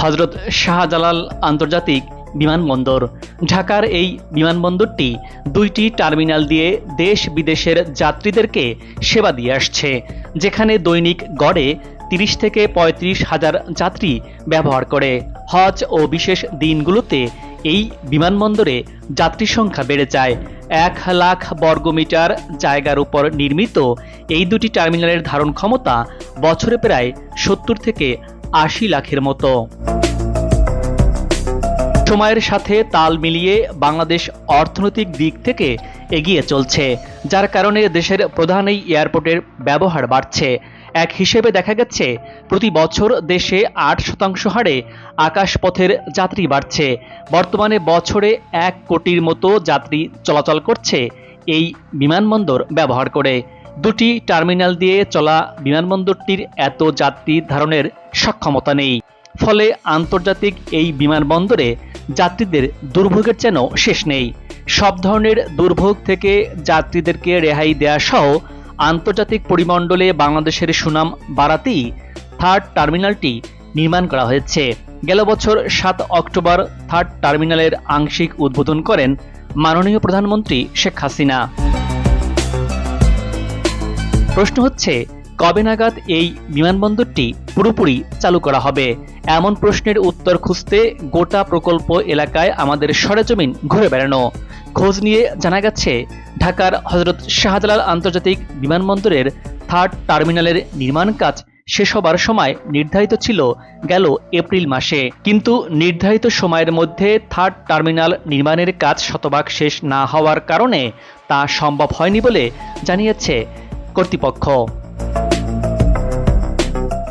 হজরত শাহজালাল আন্তর্জাতিক বিমানবন্দর। ঢাকার এই বিমানবন্দরটি দুইটি টার্মিনাল দিয়ে দেশ বিদেশের যাত্রীদেরকে সেবা দিয়ে আসছে, যেখানে দৈনিক গড়ে তিরিশ থেকে পঁয়ত্রিশ হাজার যাত্রী ব্যবহার করে। হজ ও বিশেষ দিনগুলোতে এই বিমানবন্দরে যাত্রী সংখ্যা বেড়ে যায়। এক লাখ বর্গমিটার জায়গার উপর নির্মিত এই দুটি টার্মিনালের ধারণ ক্ষমতা বছরে প্রায় সত্তর থেকে আশি লাখের মতো। সময়ের সাথে তাল মিলিয়ে বাংলাদেশ অর্থনৈতিক দিক থেকে এগিয়ে চলছে, যার কারণে দেশের প্রধান এই এয়ারপোর্টের ব্যবহার বাড়ছে। এক হিসেবে দেখা গেছে, প্রতি বছর দেশে আট শতাংশ হারে আকাশপথের যাত্রী বাড়ছে। বর্তমানে বছরে এক কোটির মতো যাত্রী চলাচল করছে এই বিমানবন্দর ব্যবহার করে। দুটি টার্মিনাল দিয়ে চলা বিমানবন্দরটির এত যাত্রী ধারণের সক্ষমতা নেই। ফলে আন্তর্জাতিক এই বিমানবন্দরে যাত্রীদের দুর্ভোগের যেন শেষ নেই। সব ধরনের দুর্ভোগ থেকে যাত্রীদেরকে রেহাই দেয়া সহ আন্তর্জাতিক পরিমণ্ডলে বাংলাদেশের সুনাম বাড়াতেই থার্ড টার্মিনালটি নির্মাণ করা হয়েছে। গেল বছর সাত অক্টোবর থার্ড টার্মিনালের আংশিক উদ্বোধন করেন মাননীয় প্রধানমন্ত্রী শেখ হাসিনা। প্রশ্ন হচ্ছে, কবে নাগাদ এই বিমানবন্দরটি পুরোপুরি চালু করা হবে? এমন প্রশ্নের উত্তর খুঁজতে গোটা প্রকল্প এলাকায় আমাদের সরেজমিন ঘুরে বেড়ানো। খোঁজ নিয়ে জানা গেছে, ঢাকার হজরত শাহজালাল আন্তর্জাতিক বিমানবন্দরের থার্ড টার্মিনালের নির্মাণ কাজ শেষ হবার সময় নির্ধারিত ছিল, গেল এপ্রিল মাসে। কিন্তু নির্ধারিত সময়ের মধ্যে থার্ড টার্মিনাল নির্মাণের কাজ শতভাগ শেষ না হওয়ার কারণে তা সম্ভব হয়নি বলে জানিয়েছে কর্তৃপক্ষ।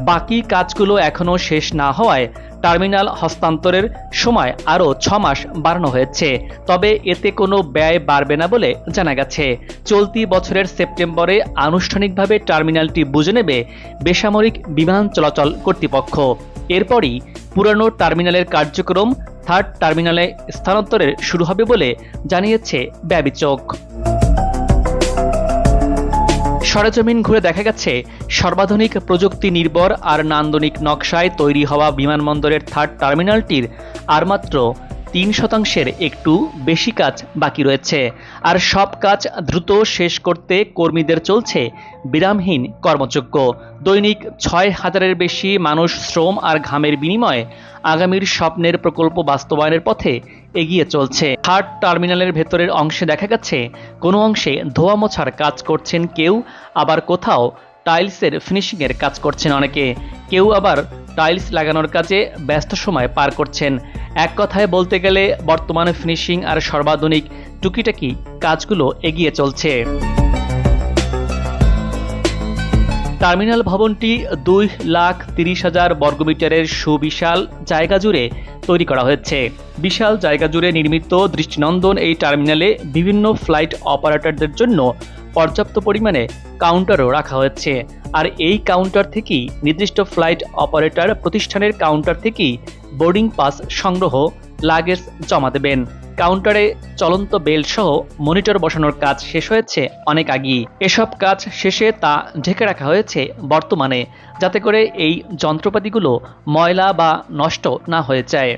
বাকি কাজগুলো এখনও শেষ না হওয়ায় টার্মিনাল হস্তান্তরের সময় আরও ছ মাস বাড়ানো হয়েছে। তবে এতে কোনো ব্যয় বাড়বে না বলে জানা গেছে। চলতি বছরের সেপ্টেম্বরে আনুষ্ঠানিকভাবে টার্মিনালটি বুঝে নেবে বেসামরিক বিমান চলাচল কর্তৃপক্ষ। এরপরই পুরানো টার্মিনালের কার্যক্রম থার্ড টার্মিনালে স্থানান্তরের শুরু হবে বলে জানিয়েছে ব্যবিচক। সরেজমিন ঘুরে দেখা গেছে সর্বাধুনিক প্রযুক্তি নির্ভর আর নান্দনিক নকশায় তৈরি হওয়া বিমানবন্দরের থার্ড টার্মিনালটির আর মাত্র তিন শতাংশের একটু বেশি কাজ বাকি রয়েছে। আর সব কাজ দ্রুত শেষ করতে কর্মীদের চলছে বিরামহীন কর্মযোগ্য দৈনিক ছয় হাজারের বেশি মানুষ শ্রম আর ঘামের বিনিময়ে আগামীর স্বপ্নের প্রকল্প বাস্তবায়নের পথে এগিয়ে চলছে। থার্ড টার্মিনালের ভেতরের অংশে দেখা গেছে, কোনো অংশে ধোয়া মোছার কাজ করছেন কেউ, আবার কোথাও টাইলসের ফিনিশিংয়ের কাজ করছেন অনেকে। কেউ আবার টাইলস লাগানোর কাজে ব্যস্ত সময় পার করছেন। এক কথায় বলতে গেলে বর্তমানে ফিনিশিং আর সর্বাধুনিক টুকিটাকি কাজগুলো এগিয়ে চলছে। টার্মিনাল ভবনটি দুই লাখ তিরিশ হাজার বর্গমিটারের সুবিশাল জায়গা জুড়ে তৈরি করা হয়েছে। বিশাল জায়গা জুড়ে নির্মিত দৃষ্টিনন্দন এই টার্মিনালে বিভিন্ন ফ্লাইট অপারেটরদের জন্য পর্যাপ্ত পরিমাণে কাউন্টারও রাখা হয়েছে। আর এই কাউন্টার থেকেই নির্দিষ্ট ফ্লাইট অপারেটর প্রতিষ্ঠানের কাউন্টার থেকেই বোর্ডিং পাস সংগ্রহ লাগেজ জমা দেবেন। কাউন্টারে চলন্ত বেল সহ মনিটর বসানোর কাজ শেষ হয়েছে অনেক আগেই। এসব কাজ শেষে তা ঢেকে রাখা হয়েছে বর্তমানে, যাতে করে এই যন্ত্রপাতিগুলো ময়লা বা নষ্ট না হয়ে যায়।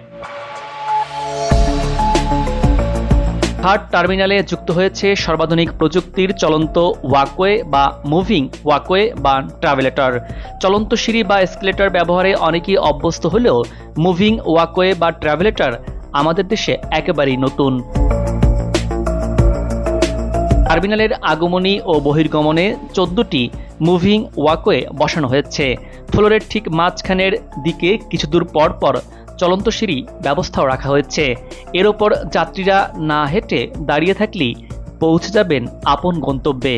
থার্ড টার্মিনালে যুক্ত হয়েছে সর্বাধুনিক প্রযুক্তির চলন্ত ওয়াকওয়ে বা মুভিং ওয়াকওয়ে বা ট্রাভেলেটর। চলন্ত সিঁড়ি বা এসকেলেটর ব্যবহারে অনেকেই অভ্যস্ত হলেও মুভিং ওয়াকওয়ে বা ট্রাভেলেটর আমাদের দেশে একেবারেই নতুন। টার্মিনালের আগমনী ও বহির্গমনে চোদ্দটি মুভিং ওয়াকওয়ে বসানো হয়েছে। ফ্লোরের ঠিক মাঝখানের দিকে কিছু দূর পর পর চলন্ত সিঁড়ি ব্যবস্থাও রাখা হয়েছে। এর ওপর যাত্রীরা না হেঁটে দাঁড়িয়ে থাকলেই পৌঁছে যাবেন আপন গন্তব্যে।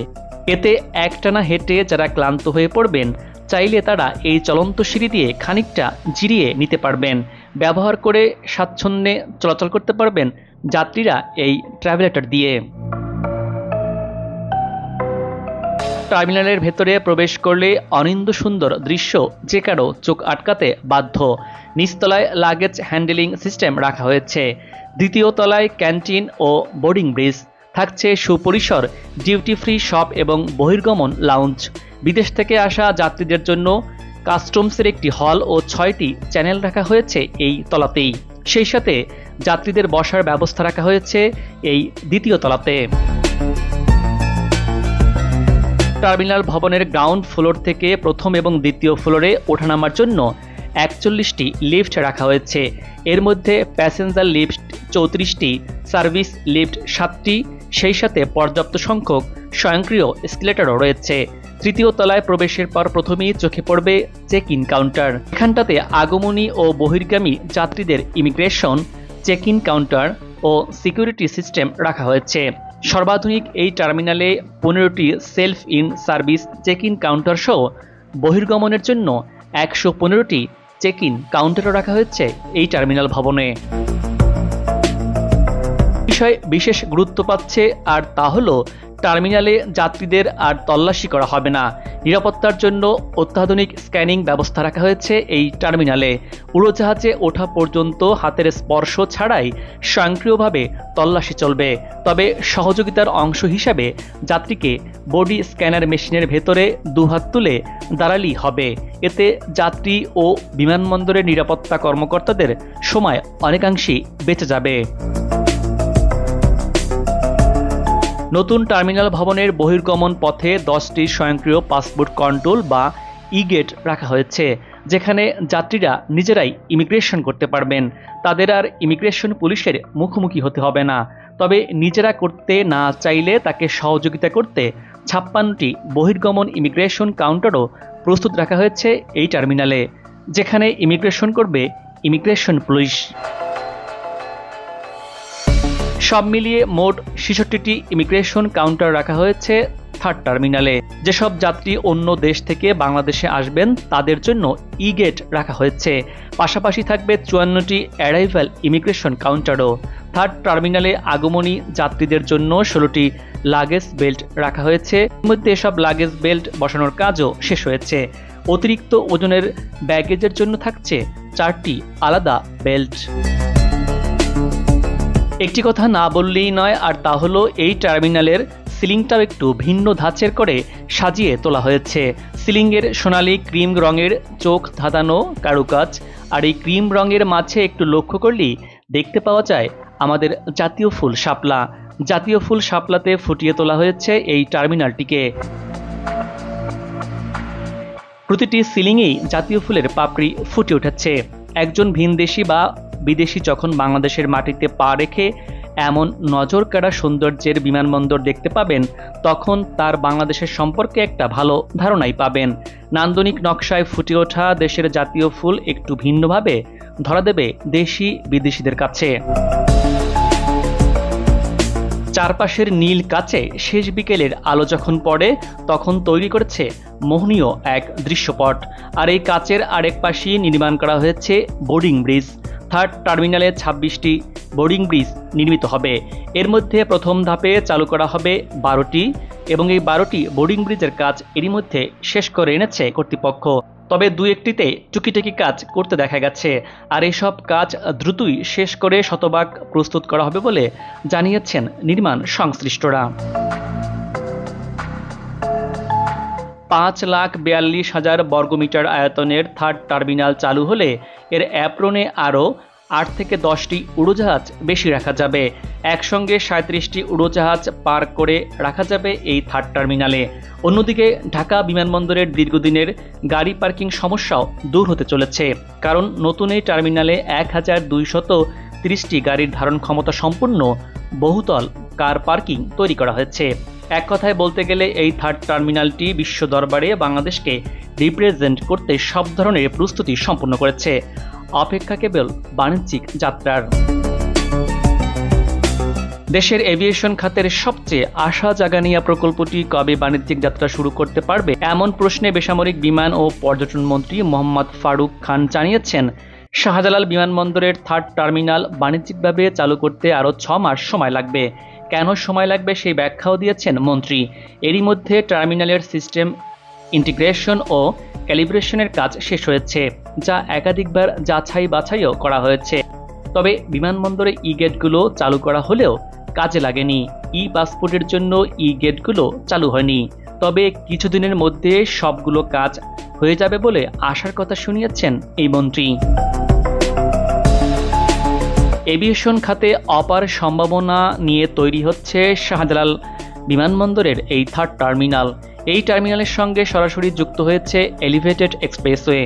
এতে একটানা হেঁটে যারা ক্লান্ত হয়ে পড়বেন, চাইলে তারা এই চলন্ত সিঁড়ি দিয়ে খানিকটা জিরিয়ে নিতে পারবেন। ব্যবহার করে স্বাচ্ছন্দ্যে চলাচল করতে পারবেন যাত্রীরা এই ট্রাভেলেটার দিয়ে। টার্মিনালের ভেতরে প্রবেশ করলে অনিন্দ সুন্দর দৃশ্য যে কারও চোখ আটকাতে বাধ্য। নিচতলায় লাগেজ হ্যান্ডেলিং সিস্টেম রাখা হয়েছে। দ্বিতীয় তলায় ক্যান্টিন ও বোর্ডিং ব্রিজ। থাকছে সুপরিসর ডিউটি ফ্রি শপ এবং বহির্গমন লাউঞ্জ। বিদেশ থেকে আসা যাত্রীদের জন্য কাস্টমসের একটি হল ও ছয়টি চ্যানেল রাখা হয়েছে এই তলাতেই। সেই সাথে যাত্রীদের বসার ব্যবস্থা রাখা হয়েছে এই দ্বিতীয় তলাতে। টার্মিনাল ভবনের গ্রাউন্ড ফ্লোর থেকে প্রথম এবং দ্বিতীয় ফ্লোরে ওঠানামার জন্য একচল্লিশটি লিফট রাখা হয়েছে। এর মধ্যে প্যাসেঞ্জার লিফট চৌত্রিশটি, সার্ভিস লিফট সাতটি, সেই সাথে পর্যাপ্ত সংখ্যক স্বয়ংক্রিয় এসকেলেটরও রয়েছে। তৃতীয় তলায় প্রবেশের পর প্রথমেই চোখে পড়বে চেক ইন কাউন্টার এখানটাতে আগমনী ও বহির্গামী যাত্রীদের ইমিগ্রেশন চেক ইন কাউন্টার ও সিকিউরিটি সিস্টেম রাখা হয়েছে। সর্বাধুনিক এই টার্মিনালে পনেরোটি self in service check in counter সহ বহির্গমনের জন্য একশো পনেরোটি চেক ইন কাউন্টারও রাখা হয়েছে এই টার্মিনাল ভবনে। বিষয় বিশেষ গুরুত্ব পাচ্ছে আর তা হলো টার্মিনালে যাত্রীদের আর তল্লাশি করা হবে না। নিরাপত্তার জন্য অত্যাধুনিক স্ক্যানিং ব্যবস্থা রাখা হয়েছে এই টার্মিনালে। উড়োজাহাজে ওঠা পর্যন্ত হাতের স্পর্শ ছাড়াই স্বয়ংক্রিয়ভাবে তল্লাশি চলবে। তবে সহযোগিতার অংশ হিসাবে যাত্রীকে বডি স্ক্যানার মেশিনের ভেতরে দুহাত তুলে দাঁড়ালেই হবে। এতে যাত্রী ও বিমানবন্দরের নিরাপত্তা কর্মকর্তাদের সময় অনেকাংশেই বেঁচে যাবে। নতুন টার্মিনাল ভবনের বহির্গমন পথে দশটি স্বয়ংক্রিয় পাসপোর্ট কন্ট্রোল বা ই গেট রাখা হয়েছে, যেখানে যাত্রীরা নিজেরাই ইমিগ্রেশন করতে পারবেন। তাদের আর ইমিগ্রেশন পুলিশের মুখোমুখি হতে হবে না। তবে নিজেরা করতে না চাইলে তাকে সহযোগিতা করতে ছাপ্পান্নটি বহির্গমন ইমিগ্রেশন কাউন্টারও প্রস্তুত রাখা হয়েছে এই টার্মিনালে, যেখানে ইমিগ্রেশন করবে ইমিগ্রেশন পুলিশ। সব মিলিয়ে মোট ছেষট্টিটি ইমিগ্রেশন কাউন্টার রাখা হয়েছে থার্ড টার্মিনালে। যেসব যাত্রী অন্য দেশ থেকে বাংলাদেশে আসবেন, তাদের জন্য ই গেট রাখা হয়েছে। পাশাপাশি থাকবে চুয়ান্নটি অ্যারাইভাল ইমিগ্রেশন কাউন্টারও। থার্ড টার্মিনালে আগমনী যাত্রীদের জন্য ষোলোটি লাগেজ বেল্ট রাখা হয়েছে। মধ্যে এসব লাগেজ বেল্ট বসানোর কাজও শেষ হয়েছে। অতিরিক্ত ওজনের ব্যাগেজের জন্য থাকছে চারটি আলাদা বেল্ট। একটি কথা না বললেই নয়, আর তা হলো এই টার্মিনালের সিলিংটাও একটু ভিন্ন ধাঁচের করে সাজিয়ে তোলা হয়েছে। সিলিংয়ের সোনালি ক্রিম রঙের চোখ ধাঁধানো কারুকাজ, আর এই ক্রিম রঙের মাঝে একটু লক্ষ্য করলেই দেখতে পাওয়া যায় আমাদের জাতীয় ফুল শাপলা। জাতীয় ফুল শাপলাতে ফুটিয়ে তোলা হয়েছে এই টার্মিনালটিকে। প্রতিটি সিলিংয়েই জাতীয় ফুলের পাপড়ি ফুটে উঠেছে। একজন ভিনদেশি বা বিদেশি যখন বাংলাদেশের মাটিতে পা রেখে এমন নজর কাড়া সৌন্দর্যের বিমানবন্দর দেখতে পাবেন, তখন তার বাংলাদেশের সম্পর্কে একটা ভালো ধারণাই পাবেন। নান্দনিক নকশায় ফুটে ওঠা দেশের জাতীয় ফুল একটু ভিন্নভাবে ধরা দেবে দেশি বিদেশিদের কাছে। চারপাশের নীল কাছে শেষ বিকেলের আলো যখন পড়ে, তখন তৈরি করেছে মোহনীয় এক দৃশ্যপট। আর এই কাচের আরেক পাশেই নির্মাণ করা হয়েছে বোর্ডিং ব্রিজ। থার্ড টার্মিনালে ছাব্বিশটি বোর্ডিং ব্রিজ নির্মিত হবে। এর মধ্যে প্রথম ধাপে চালু করা হবে বারোটি এবং এই বারোটি বোর্ডিং ব্রিজের কাজ এরই মধ্যে শেষ করে এনেছে কর্তৃপক্ষ। তবে দু একটিতে টুকিটাকি কাজ করতে দেখা গেছে। আর এসব কাজ দ্রুতই শেষ করে শতভাগ প্রস্তুত করা হবে বলে জানিয়েছেন নির্মাণ সংশ্লিষ্টরা। পাঁচ লাখ বিয়াল্লিশ হাজার বর্গমিটার আয়তনের থার্ড টার্মিনাল চালু হলে এর অ্যাপ্রনে আরও আট থেকে দশটি উড়োজাহাজ বেশি রাখা যাবে। একসঙ্গে সাঁত্রিশটি উড়োজাহাজ পার্ক করে রাখা যাবে এই থার্ড টার্মিনালে। অন্যদিকে ঢাকা বিমানবন্দরের দীর্ঘদিনের গাড়ি পার্কিং সমস্যাও দূর হতে চলেছে। কারণ নতুন এই টার্মিনালে এক হাজার দুইশত তিরিশটি গাড়ির ধারণ ক্ষমতা সম্পন্ন বহুতল কার পার্কিং তৈরি করা হয়েছে। এক কথায় বলতে গেলে এই থার্ড টার্মিনালটি বিশ্ব দরবারে বাংলাদেশকে রিপ্রেজেন্ট করতে সব ধরনের প্রস্তুতি সম্পন্ন করেছে। অপেক্ষা কেবল বাণিজ্যিক যাত্রার। দেশের এভিয়েশন খাতের সবচেয়ে আশা জাগানিয়া প্রকল্পটি কবে বাণিজ্যিক যাত্রা শুরু করতে পারবে, এমন প্রশ্নে বেসামরিক বিমান ও পর্যটন মন্ত্রী মোহাম্মদ ফারুক খান জানিয়েছেন। শাহজালাল বিমানবন্দরের থার্ড টার্মিনাল বাণিজ্যিকভাবে চালু করতে আরও ছ মাস সময় লাগবে। কেন সময় লাগবে সেই ব্যাখ্যাও দিয়েছেন মন্ত্রী। এরই মধ্যে টার্মিনালের সিস্টেম ইন্টিগ্রেশন ও ক্যালিব্রেশনের কাজ শেষ হয়েছে, যা একাধিকবার যাচাই বাছাইও করা হয়েছে। তবে বিমানবন্দরে ই গেটগুলো চালু করা হলেও কাজে লাগেনি। ই পাসপোর্টের জন্য ই গেটগুলো চালু হয়নি। তবে কিছুদিনের মধ্যে সবগুলো কাজ হয়ে যাবে বলে আশার কথা শুনিয়েছেন এই মন্ত্রী। এভিয়েশন খাতে অপার সম্ভাবনা নিয়ে তৈরি হচ্ছে শাহজালাল বিমানবন্দরের এই থার্ড টার্মিনাল এই টার্মিনালের সঙ্গে সরাসরি যুক্ত হয়েছে এলিভেটেড এক্সপ্রেসওয়ে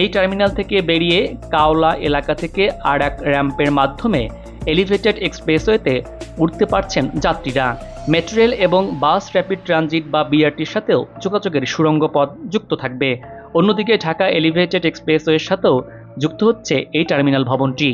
এই টার্মিনাল থেকে বেরিয়ে কাওলা এলাকা থেকে আর এক র্যাম্পের মাধ্যমে এলিভেটেড এক্সপ্রেসওয়েতে উঠতে পারছেন যাত্রীরা। মেট্রো রেল এবং বাস র্যাপিড ট্রানজিট বা বিআরটির সাথেও যোগাযোগের সুড়ঙ্গ পথ যুক্ত থাকবে। অন্যদিকে ঢাকা এলিভেটেড এক্সপ্রেসওয়ের সাথেও যুক্ত হচ্ছে এই টার্মিনাল ভবনটি।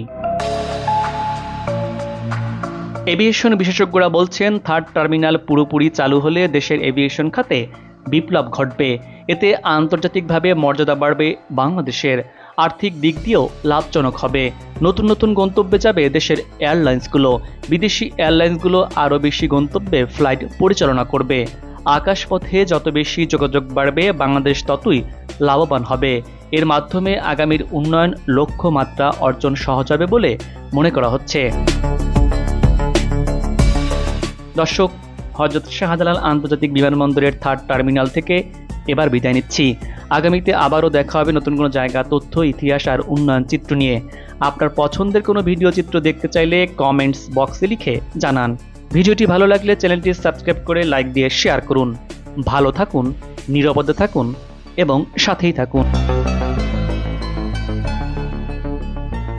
এভিয়েশন বিশেষজ্ঞরা বলছেন, থার্ড টার্মিনাল পুরোপুরি চালু হলে দেশের এভিয়েশন খাতে বিপ্লব ঘটবে। এতে আন্তর্জাতিকভাবে মর্যাদা বাড়বে বাংলাদেশের। আর্থিক দিক দিয়েও লাভজনক হবে। নতুন নতুন গন্তব্যে যাবে দেশের এয়ারলাইন্সগুলো। বিদেশি এয়ারলাইন্সগুলো আরও বেশি গন্তব্যে ফ্লাইট পরিচালনা করবে। আকাশপথে যত বেশি যোগাযোগ বাড়বে, বাংলাদেশ ততই লাভবান হবে। এর মাধ্যমে আগামীর উন্নয়ন লক্ষ্যমাত্রা অর্জন সহজ হবে বলে মনে করা হচ্ছে। দর্শক, হজরত শাহজালাল আন্তর্জাতিক বিমানবন্দরের থার্ড টার্মিনাল থেকে এবার বিদায় নিচ্ছি। আগামীতে আবারও দেখা হবে নতুন কোনো জায়গা, তথ্য, ইতিহাস আর উন্নয়ন চিত্র নিয়ে। আপনার পছন্দের কোনো ভিডিও চিত্র দেখতে চাইলে কমেন্টস বক্সে লিখে জানান। ভিডিওটি ভালো লাগলে চ্যানেলটি সাবস্ক্রাইব করে লাইক দিয়ে শেয়ার করুন। ভালো থাকুন, নিরাপদে থাকুন এবং সাথেই থাকুন।